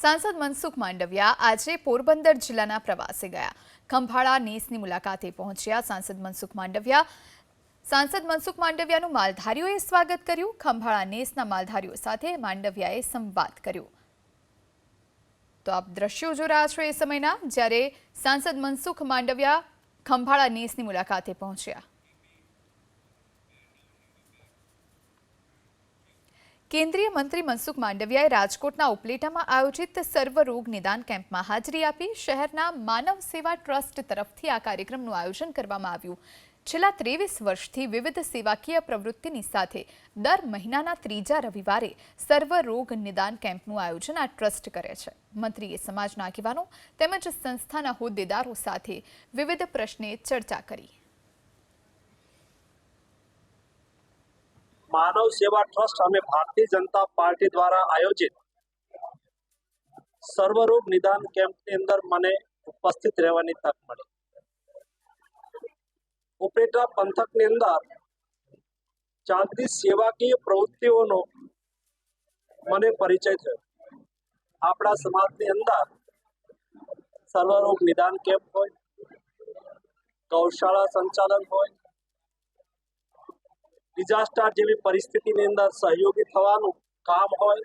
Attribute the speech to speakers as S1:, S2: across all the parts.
S1: સાંસદ મનસુખ માંડવિયા આજે પોરબંદર જિલ્લાના પ્રવાસે ગયા. ખંભાળા નેસની મુલાકાતે પહોંચ્યા સાંસદ મનસુખ માંડવિયા. સાંસદ મનસુખ માંડવિયાનું માલધારીઓએ સ્વાગત કર્યું. ખંભાળા નેસના માલધારીઓ સાથે માંડવિયાએ સંવાદ કર્યો. તો આપ દ્રશ્યો જો રહ્યા છો એ સમયના, જ્યારે સાંસદ મનસુખ માંડવિયા ખંભાળા નેસની મુલાકાતે પહોંચ્યા. કેન્દ્રીય મંત્રી મનસુખ માંડવિયાએ રાજકોટના ઉપલેટામાં આયોજિત સર્વરોગ નિદાન કેમ્પમાં હાજરી આપી શહેરના માનવ સેવા ટ્રસ્ટ તરફથી આ કાર્યક્રમનું આયોજન કરવામાં આવ્યું. છેલ્લા ત્રેવીસ વર્ષથી વિવિધ સેવાકીય પ્રવૃત્તિની સાથે દર મહિનાના ત્રીજા રવિવારે સર્વરોગ નિદાન કેમ્પનું આયોજન આ ટ્રસ્ટ કરે છે. મંત્રીએ સમાજના આગેવાનો તેમજ સંસ્થાના હોદ્દેદારો સાથે વિવિધ પ્રશ્ને ચર્ચા કરી.
S2: માનવ સેવા ટ્રસ્ટ અને ભારતીય જનતા પાર્ટી દ્વારા આયોજિત સર્વરોગ નિદાન કેમ્પની અંદર મને ઉપસ્થિત રહેવાની તક મળી. ઉપરેટા પંથકની અંદર ચાલતી સેવાકીય પ્રવૃત્તિઓનો મને પરિચય થયો. આપણા સમાજની અંદર સર્વરોગ નિદાન કેમ્પ હોય, ગૌશાળા સંચાલન હોય ડિઝાસ્ટર જેવી પરિસ્થિતિની અંદર સહયોગી થવાનું કામ હોય,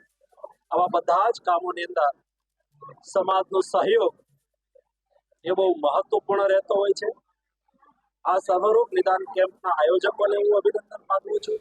S2: આવા બધા જ કામોની અંદર સમાજનો સહયોગ એ બહુ મહત્વપૂર્ણ રહેતો હોય છે. આ સર્વરૂપ નિદાન કેમ્પના આયોજકોને હું અભિનંદન પાઠવું છું.